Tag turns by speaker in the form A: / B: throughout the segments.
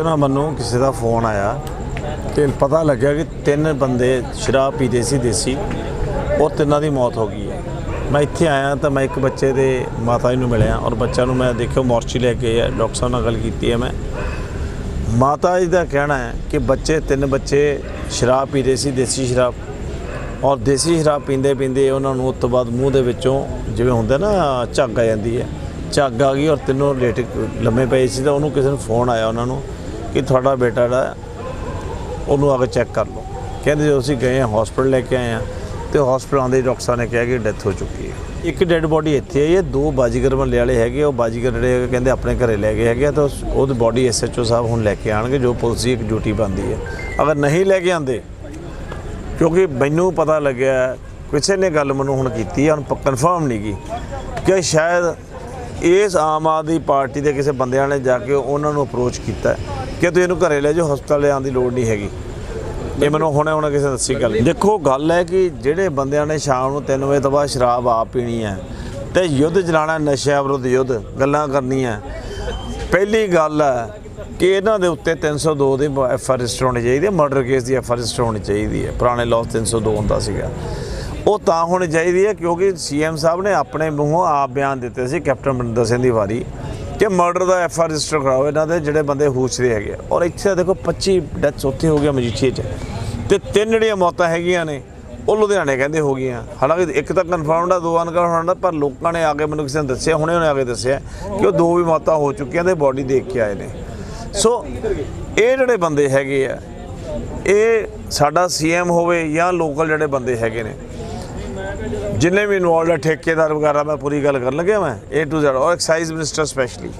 A: ਨਾ ਮੈਨੂੰ ਕਿਸੇ ਦਾ ਫੋਨ ਆਇਆ ਤੇ ਪਤਾ ਲੱਗਿਆ ਕਿ ਤਿੰਨ ਬੰਦੇ ਸ਼ਰਾਬ ਪੀਦੇ ਸੀ ਦੇਸੀ, ਉਹ ਤਿੰਨਾਂ ਦੀ ਮੌਤ ਹੋ ਗਈ ਹੈ। ਮੈਂ ਇੱਥੇ ਆਇਆ ਤਾਂ ਮੈਂ ਇੱਕ ਬੱਚੇ ਦੇ ਮਾਤਾ ਜੀ ਨੂੰ ਮਿਲਿਆ ਔਰ ਬੱਚਾ ਨੂੰ ਮੈਂ ਦੇਖਿਆ ਮੋਰਚੀ ਲੈ ਕੇ ਆਇਆ, ਡਾਕਟਰ ਸਾਹਿਬ ਨਾਲ ਗੱਲ ਕੀਤੀ ਹੈ ਮੈਂ। ਮਾਤਾ ਜੀ ਦਾ ਕਹਿਣਾ ਹੈ ਕਿ ਬੱਚੇ, ਤਿੰਨ ਬੱਚੇ ਸ਼ਰਾਬ ਪੀਦੇ ਸੀ, ਦੇਸੀ ਸ਼ਰਾਬ ਔਰ ਦੇਸੀ ਸ਼ਰਾਬ ਪੀਂਦੇ ਪੀਂਦੇ ਉਹਨਾਂ ਨੂੰ ਉਸ ਤੋਂ ਬਾਅਦ ਮੂੰਹ ਦੇ ਵਿੱਚੋਂ ਜਿਵੇਂ ਹੁੰਦਾ ਨਾ, ਝੱਗ ਆ ਜਾਂਦੀ ਹੈ। ਝੱਗ ਆ ਗਈ ਔਰ ਤਿੰਨੋਂ ਲੇਟ ਲੰਮੇ ਪਏ ਸੀ ਤਾਂ ਉਹਨੂੰ ਕਿਸੇ ਨੂੰ ਫੋਨ ਆਇਆ ਉਹਨਾਂ ਨੂੰ। ਕਿ ਤੁਹਾਡਾ ਬੇਟਾ ਜਿਹੜਾ ਉਹਨੂੰ ਆ ਕੇ ਚੈੱਕ ਕਰ ਲਓ। ਕਹਿੰਦੇ ਜਦੋਂ ਅਸੀਂ ਗਏ ਹਸਪੀਟਲ ਲੈ ਕੇ ਆਏ ਆ ਤੇ ਹਸਪੀਟਲ ਆਉਂਦੇ ਡਾਕਟਰ ਸਾਹਿਬ ਨੇ ਕਿਹਾ ਕਿ ਡੈਥ ਹੋ ਚੁੱਕੀ ਹੈ। ਇੱਕ ਡੈੱਡ ਬੋਡੀ ਇੱਥੇ ਆਈ ਹੈ, ਦੋ ਬਾਜੀਗਰ ਮਹੱਲੇ ਵਾਲੇ ਹੈਗੇ ਉਹ ਬਾਜੀਗਰ ਜਿਹੜੇ ਹੈਗੇ ਕਹਿੰਦੇ ਆਪਣੇ ਘਰੇ ਲੈ ਗਏ ਹੈਗੇ ਆ, ਤਾਂ ਉਸ- ਉਹਦੀ ਬੋਡੀ ਐਸਐਚਓ ਸਾਹਿਬ ਹੁਣ ਲੈ ਕੇ ਆਣਗੇ ਜੋ ਪੁਲਿਸ ਦੀ ਇੱਕ ਡਿਊਟੀ ਬਣਦੀ ਹੈ। ਅਗਰ ਨਹੀਂ ਲੈ ਕੇ ਆਂਦੇ ਕਿਉਂਕਿ ਮੈਨੂੰ ਪਤਾ ਲੱਗਿਆ, ਕਿਸੇ ਨੇ ਗੱਲ ਮੈਨੂੰ ਹੁਣ ਕੀਤੀ ਹੈ ਹੁਣ ਕਨਫਰਮ ਨਹੀਂ ਗੀ ਕਿ ਸ਼ਾਇਦ ਇਸ ਆਮ ਆਦਮੀ ਪਾਰਟੀ ਦੇ ਕਿਸੇ ਬੰਦਿਆਂ ਨੇ ਜਾ ਕੇ ਉਹਨਾਂ ਨੂੰ ਅਪਰੋਚ ਕੀਤਾ ਕਿ ਤੁਸੀਂ ਇਹਨੂੰ ਘਰੇ ਲੈ ਜਾਓ, ਹਸਪਤਾਲ ਲਿਆਉਣ ਦੀ ਲੋੜ ਨਹੀਂ ਹੈਗੀ। ਇਹ ਮੈਨੂੰ ਹੁਣੇ ਹੁਣੇ ਕਿਸੇ ਦੱਸੀ ਗੱਲ। ਦੇਖੋ, ਗੱਲ ਹੈ ਕਿ ਜਿਹੜੇ ਬੰਦਿਆਂ ਨੇ ਸ਼ਾਮ ਨੂੰ 3 ਵਜੇ ਤੋਂ ਬਾਅਦ ਸ਼ਰਾਬ ਆਪ ਪੀਣੀ ਹੈ ਤੇ ਯੁੱਧ ਚਲਾਣਾ ਨਸ਼ਿਆਂ ਵਿਰੁੱਧ ਯੁੱਧ ਗੱਲਾਂ ਕਰਨੀਆਂ। ਪਹਿਲੀ ਗੱਲ ਹੈ ਕਿ ਇਹਨਾਂ ਦੇ ਉੱਤੇ 302 ਦੀ ਐਫ ਆਰ ਰਜਿਸਟਰ ਹੋਣੀ ਚਾਹੀਦੀ ਹੈ, ਮਰਡਰ ਕੇਸ ਦੀ ਐਫ ਆਰ ਰਜਿਸਟਰ ਹੋਣੀ ਚਾਹੀਦੀ ਹੈ। ਪੁਰਾਣੇ ਲਾਅ 302 ਹੁੰਦਾ ਸੀਗਾ। ਉਹ ਤਾਂ ਹੋਣੀ ਚਾਹੀਦੀ ਹੈ ਕਿਉਂਕਿ ਸੀਐਮ ਸਾਹਿਬ ਨੇ ਆਪਣੇ ਮੂੰਹੋਂ ਆਪ ਬਿਆਨ ਦਿੱਤੇ ਸੀ ਕੈਪਟਨ ਅਮਰਿੰਦਰ ਸਿੰਘ ਦੀ ਵਾਰੀ। ਕਿ ਮਰਡਰ ਦਾ ਐਫ ਆਰ ਰਜਿਸਟਰ ਕਰਾਓ, ਇਹਨਾਂ ਦੇ ਜਿਹੜੇ ਬੰਦੇ ਹੂਚਦੇ ਹੈਗੇ ਆ। ਔਰ ਇੱਥੇ ਦੇਖੋ 25 ਡੈਥਸ ਉੱਥੇ ਹੋ ਗਿਆ ਮਜੀਠੀਏ 'ਚ। ਤੇ ਤਿੰਨ ਜਿਹੜੀਆਂ ਮੌਤਾਂ ਹੈਗੀਆਂ ਨੇ, ਉਹ ਲੁਧਿਆਣੇ ਕਹਿੰਦੇ ਹੋ ਗਈਆਂ। ਹਾਲਾਂਕਿ ਇੱਕ ਤਾਂ ਕਨਫਰਮਡ ਆ, ਦੋ ਅਨਕਨਫਰਮਡ ਆ, ਪਰ ਲੋਕਾਂ ਨੇ ਆ ਕੇ ਮੈਨੂੰ ਕਿਸੇ ਨੇ ਦੱਸਿਆ, ਹੁਣੇ ਉਹਨੇ ਆ ਕੇ ਦੱਸਿਆ ਕਿ ਉਹ ਦੋ ਵੀ ਮੌਤਾਂ ਹੋ ਚੁੱਕੀਆਂ ਤੇ ਬੋਡੀ ਦੇਖ ਕੇ ਆਏ ਨੇ। ਸੋ ਇਹ ਜਿਹੜੇ ਬੰਦੇ ਹੈਗੇ ਆ, ਇਹ ਸਾਡਾ ਸੀਐਮ ਹੋਵੇ ਜਾਂ ਲੋਕਲ ਜਿਹੜੇ ਬੰਦੇ ਹੈਗੇ ਨੇ ਜਿੰਨੇ ਵੀ ਇਨਵੋਲਡ ਹੈ ਠੇਕੇਦਾਰ ਵਗੈਰਾ, ਮੈਂ ਪੂਰੀ ਗੱਲ ਕਰਨ ਲੱਗਿਆ ਮੈਂ, A to Z, ਔਰ ਐਕਸਾਈਜ਼ ਮਿਨਿਸਟਰ ਸਪੈਸ਼ਲੀ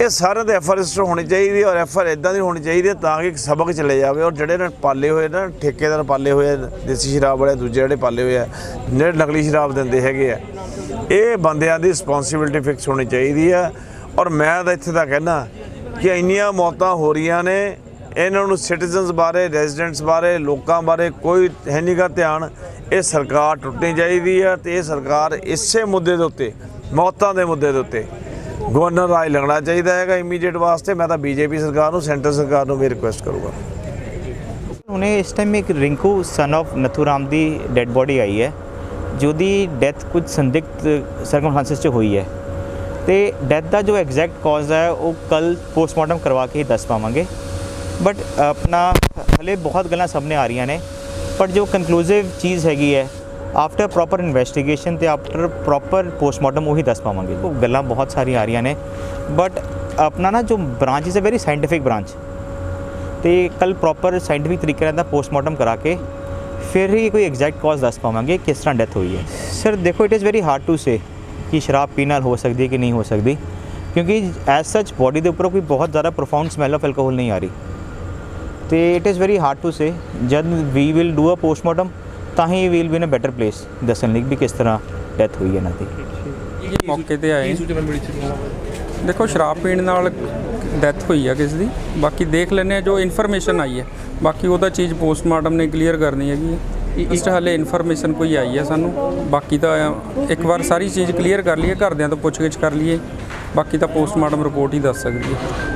A: ਇਹ ਸਾਰਿਆਂ ਦੇ ਐਫਆਰ ਰਜਿਸਟਰ ਹੋਣੀ ਚਾਹੀਦੀ ਹੈ, ਔਰ ਐਫਰ ਇਦਾਂ ਦੀ ਹੋਣੀ ਚਾਹੀਦੀ ਹੈ, ਤਾਂ ਕਿ ਇੱਕ ਸਬਕ ਚਲੇ ਜਾਵੇ, ਔਰ ਜਿਹੜੇ ਨੇ ਪਾਲੇ ਹੋਏ ਨਾ, ਠੇਕੇਦਾਰ ਪਾਲੇ ਹੋਏ ਦੇਸੀ ਸ਼ਰਾਬ ਵਾਲੇ, ਦੂਜੇ ਜਿਹੜੇ ਪਾਲੇ ਹੋਏ ਆ, ਜਿਹੜੇ ਨਕਲੀ ਸ਼ਰਾਬ ਦਿੰਦੇ ਹੈਗੇ ਆ, ਇਹ ਬੰਦਿਆਂ ਦੀ ਰਿਸਪੌਂਸਿਬਿਲਟੀ ਫਿਕਸ ਹੋਣੀ ਚਾਹੀਦੀ ਹੈ, ਔਰ ਮੈਂ ਤਾਂ ਇੱਥੇ ਤਾਂ ਕਹਿਣਾ ਕਿ ਇੰਨੀਆਂ ਮੌਤਾਂ ਹੋ ਰਹੀਆਂ ਨੇ, ਇਹਨਾਂ ਨੂੰ ਸਿਟੀਜ਼ਨਸ ਬਾਰੇ ਰੈਜ਼ੀਡੈਂਟਸ ਬਾਰੇ, ਲੋਕਾਂ ਬਾਰੇ ਕੋਈ ਹੈ ਨਹੀਂ ਗਾ ਧਿਆਨ ਇਹ ਸਰਕਾਰ ਟੁੱਟਣੀ ਚਾਹੀਦੀ ਹੈ ਤੇ ਇਹ ਸਰਕਾਰ ਇਸੇ ਮੁੱਦੇ ਦੇ ਉੱਤੇ, ਮੌਤਾਂ ਦੇ ਮੁੱਦੇ ਦੇ ਉੱਤੇ ਗਵਰਨਰ ਰਾਜ ਲੱਗਣਾ ਚਾਹੀਦਾ ਹੈਗਾ ਇਮੀਡੀਏਟ ਵਾਸਤੇ। ਮੈਂ ਤਾਂ ਬੀਜੇਪੀ ਸਰਕਾਰ ਨੂੰ, ਸੈਂਟਰ ਸਰਕਾਰ ਨੂੰ ਵੀ ਰਿਕੁਐਸਟ ਕਰੂੰਗਾ।
B: ਹੁਣੇ ਇਸ ਟਾਈਮ ਇੱਕ ਰਿੰਕੂ ਸਨ of ਨਥੂਰਾਮ ਦੀ ਡੈੱਡ ਬੋਡੀ ਆਈ ਹੈ, ਜਿਹਦੀ ਡੈਥ ਕੁਝ ਸੰਦਿਗਧ ਸਰਕਮਸਟੈਂਸਸ 'ਚ ਹੋਈ ਹੈ। ਤੇ ਡੈਥ ਦਾ ਜੋ ਐਗਜ਼ੈਕਟ ਕਾਜ਼ ਹੈ, ਉਹ ਕੱਲ ਪੋਸਟਮਾਰਟਮ ਕਰਵਾ ਕੇ ਹੀ ਦੱਸ ਪਾਵਾਂਗੇ। ਬਟ ਆਪਣਾ, ਹਲੇ ਬਹੁਤ ਗੱਲਾਂ ਸਾਹਮਣੇ ਆ ਰਹੀਆਂ ਨੇ। ਪਰ ਜੋ ਕਨਕਲੂਸਿਵ ਚੀਜ਼ ਹੈਗੀ ਹੈ ਆਫਟਰ ਪ੍ਰੋਪਰ ਇਨਵੈਸਟੀਗੇਸ਼ਨ ਤੇ ਆਫਟਰ ਪ੍ਰੋਪਰ ਪੋਸਟਮਾਰਟਮ ਉਹੀ ਦੱਸ ਪਾਵਾਂਗੇ ਉਹ ਗੱਲਾਂ ਬਹੁਤ ਸਾਰੀਆਂ ਆ ਰਹੀਆਂ ਨੇ ਬਟ ਆਪਣਾ ਨਾ ਜੋ branch is a very scientific branch ਤੇ ਕੱਲ ਪ੍ਰੋਪਰ ਸਾਇੰਟੀਫਿਕ ਤਰੀਕੇ ਨਾਲ ਦਾ ਪੋਸਟਮਾਰਟਮ ਕਰਾ ਕੇ ਫਿਰ ਹੀ ਕੋਈ ਐਗਜ਼ੈਕਟ ਕਾਜ਼ ਦੱਸ ਪਾਵਾਂਗੇ ਕਿਸ ਤਰ੍ਹਾਂ ਡੈਥ ਹੋਈ ਹੈ ਸਰ ਦੇਖੋ it is very hard to say ਕਿ ਸ਼ਰਾਬ ਪੀਣ ਨਾਲ ਹੋ ਸਕਦੀ ਹੈ ਕਿ ਨਹੀਂ ਹੋ ਸਕਦੀ ਕਿਉਂਕਿ ਐਸ ਸੱਚ ਬੋਡੀ ਦੇ ਉੱਪਰ ਕੋਈ ਬਹੁਤ ਜ਼ਿਆਦਾ ਪ੍ਰੋਫਾਊਂਡ ਸਮੈਲ ਆਫ ਐਲਕੋਹਲ ਨਹੀਂ ਆ ਰਹੀ ਤੇ it is very hard to say ਜਦ ਵੀ ਵਿਲ ਡੂ ਅ ਪੋਸਟਮਾਰਟਮ ਤਾਂ ਹੀ will be in a better place ਦੱਸਣ ਲਈ ਵੀ ਕਿਸ ਤਰ੍ਹਾਂ ਡੈਥ ਹੋਈ ਹੈ ਇਹਨਾਂ ਦੀ।
C: ਮੌਕੇ ਤੇ ਆਏ। ਦੇਖੋ, ਸ਼ਰਾਬ ਪੀਣ ਨਾਲ ਡੈਥ ਹੋਈ ਆ ਕਿਸ ਦੀ। ਬਾਕੀ ਦੇਖ ਲੈਂਦੇ ਆ, ਜੋ ਇਨਫੋਰਮੇਸ਼ਨ ਆਈ ਹੈ। ਬਾਕੀ ਉਹਦਾ ਚੀਜ਼ ਪੋਸਟਮਾਰਟਮ ਨੇ ਕਲੀਅਰ ਕਰਨੀ ਹੈਗੀ ਹੈ। ਇਸ ਹਾਲੇ ਇਨਫੋਰਮੇਸ਼ਨ ਕੋਈ ਆਈ ਹੈ ਸਾਨੂੰ। ਬਾਕੀ ਤਾਂ ਇੱਕ ਵਾਰ ਸਾਰੀ ਚੀਜ਼ ਕਲੀਅਰ ਕਰ ਲਈਏ, ਘਰਦਿਆਂ ਤੋਂ ਪੁੱਛਗਿੱਛ ਕਰ ਲਈਏ। ਬਾਕੀ ਤਾਂ ਪੋਸਟਮਾਰਟਮ ਰਿਪੋਰਟ ਹੀ ਦੱਸ ਸਕਦੀ ਹੈ।